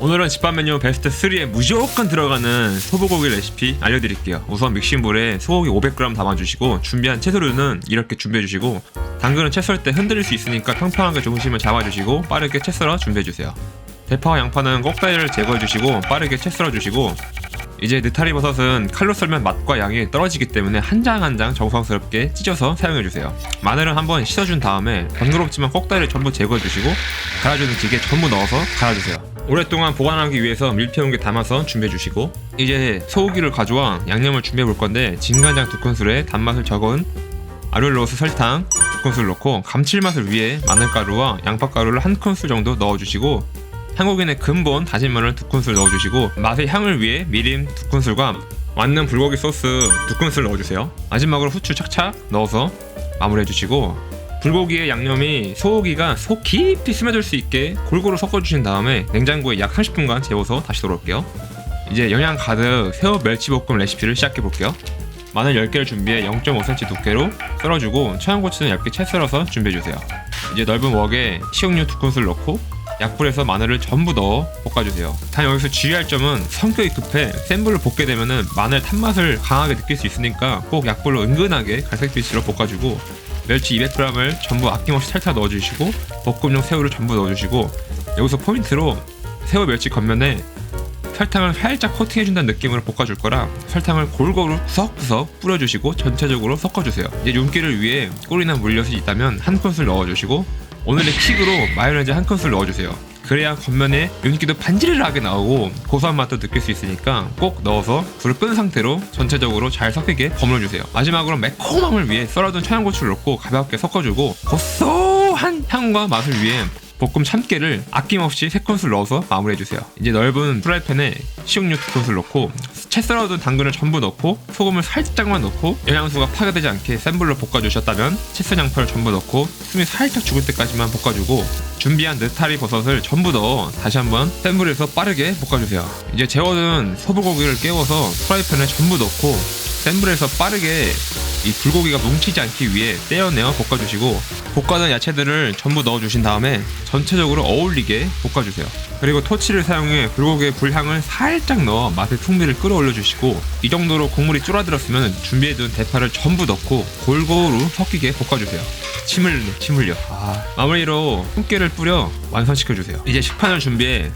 오늘은 집밥 메뉴 베스트 3에 무조건 들어가는 소불고기 레시피 알려드릴게요. 우선 믹싱볼에 소고기 500g 담아주시고 준비한 채소류는 이렇게 준비해주시고 당근은 채 썰 때 흔들릴 수 있으니까 평평하게 중심을 잡아주시고 빠르게 채 썰어 준비해주세요. 대파와 양파는 꼭다리를 제거해주시고 빠르게 채 썰어주시고 이제 느타리 버섯은 칼로 썰면 맛과 양이 떨어지기 때문에 한 장 한 장 정성스럽게 찢어서 사용해주세요. 마늘은 한번 씻어준 다음에 번거롭지만 꼭다리를 전부 제거해주시고 갈아주는 기계에 전부 넣어서 갈아주세요. 오랫동안 보관하기 위해서 밀폐용기에 담아서 준비해주시고 이제 소고기를 가져와 양념을 준비해볼 건데 진간장 두 큰술에 단맛을 적은 아룰로스 설탕 두 큰술 넣고 감칠맛을 위해 마늘가루와 양파가루를 한 큰술 정도 넣어주시고 한국인의 근본 다진 마늘 두 큰술 넣어주시고 맛의 향을 위해 미림 두 큰술과 완능 불고기 소스 두 큰술 넣어주세요. 마지막으로 후추 착착 넣어서 마무리해주시고 불고기의 양념이 소고기가 속 깊이 스며들 수 있게 골고루 섞어주신 다음에 냉장고에 약 30분간 재워서 다시 돌아올게요. 이제 영양 가득 새우 멸치볶음 레시피를 시작해볼게요. 마늘 10개를 준비해 0.5cm 두께로 썰어주고 청양고추는 얇게 채 썰어서 준비해주세요. 이제 넓은 웍에 식용유 두 큰술 넣고 약불에서 마늘을 전부 넣어 볶아주세요. 단 여기서 주의할 점은 성격이 급해 센 불로 볶게 되면은 마늘 탄맛을 강하게 느낄 수 있으니까 꼭 약불로 은근하게 갈색빛으로 볶아주고 멸치 200g을 전부 아낌없이 탈탈 넣어주시고 볶음용 새우를 전부 넣어주시고 여기서 포인트로 새우 멸치 겉면에 설탕을 살짝 코팅해준다는 느낌으로 볶아줄 거라 설탕을 골고루 구석구석 뿌려주시고 전체적으로 섞어주세요. 이제 윤기를 위해 꿀이나 물엿이 있다면 한 큰술 넣어주시고 오늘의 킥으로 마요네즈 한 큰술 넣어주세요. 그래야 겉면에 윤기도 반지르르하게 나오고 고소한 맛도 느낄 수 있으니까 꼭 넣어서 불을 끈 상태로 전체적으로 잘 섞이게 버무려주세요. 마지막으로 매콤함을 위해 썰어둔 청양고추를 넣고 가볍게 섞어주고 고소 한 향과 맛을 위해 볶음 참깨를 아낌없이 3큰술 넣어서 마무리해주세요. 이제 넓은 프라이팬에 식용유 2큰술 넣고 채 썰어둔 당근을 전부 넣고 소금을 살짝만 넣고 영양소가 파괴되지 않게 센 불로 볶아주셨다면 채썬 양파를 전부 넣고 숨이 살짝 죽을 때까지만 볶아주고 준비한 느타리 버섯을 전부 넣어 다시 한번 센 불에서 빠르게 볶아주세요. 이제 재워둔 소불고기를 깨워서 프라이팬에 전부 넣고 센 불에서 빠르게 이 불고기가 뭉치지 않기 위해 떼어내어 볶아주시고 볶아둔 야채들을 전부 넣어주신 다음에 전체적으로 어울리게 볶아주세요. 그리고 토치를 사용해 불고기의 불향을 살짝 넣어 맛의 풍미를 끌어올려 주시고 이 정도로 국물이 줄어들었으면 준비해둔 대파를 전부 넣고 골고루 섞이게 볶아주세요. 침을 흘려, 침 흘려. 아, 마무리로 품깨를 뿌려 완성시켜주세요. 이제 식판을 준비해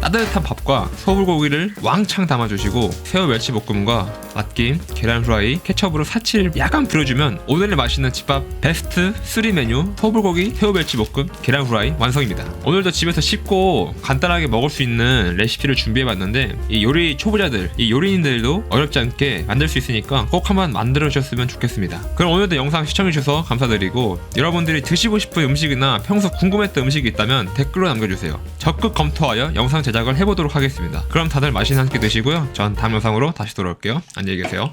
따뜻한 밥과 소불고기를 왕창 담아주시고 새우 멸치 볶음과 맛김, 계란 후라이, 케첩으로 사치를 약간 뿌려주면 오늘의 맛있는 집밥 베스트 3 메뉴 소불고기, 새우 멸치 볶음, 계란 후라이 완성입니다. 오늘도 집에서 쉽고 간단하게 먹을 수 있는 레시피를 준비해봤는데 이 요리 초보자들, 이 요리인들도 어렵지 않게 만들 수 있으니까 꼭 한번 만들어 주셨으면 좋겠습니다. 그럼 오늘도 영상 시청해주셔서 감사드리고 여러분들이 드시고 싶은 음식이나 평소 궁금했던 음식이 있다면 댓글로 남겨주세요. 적극 검토하여 영상 제작을 해보도록 하겠습니다. 그럼 다들 맛있는 한 끼 드시고요. 전 다음 영상으로 다시 돌아올게요. 안녕히 계세요.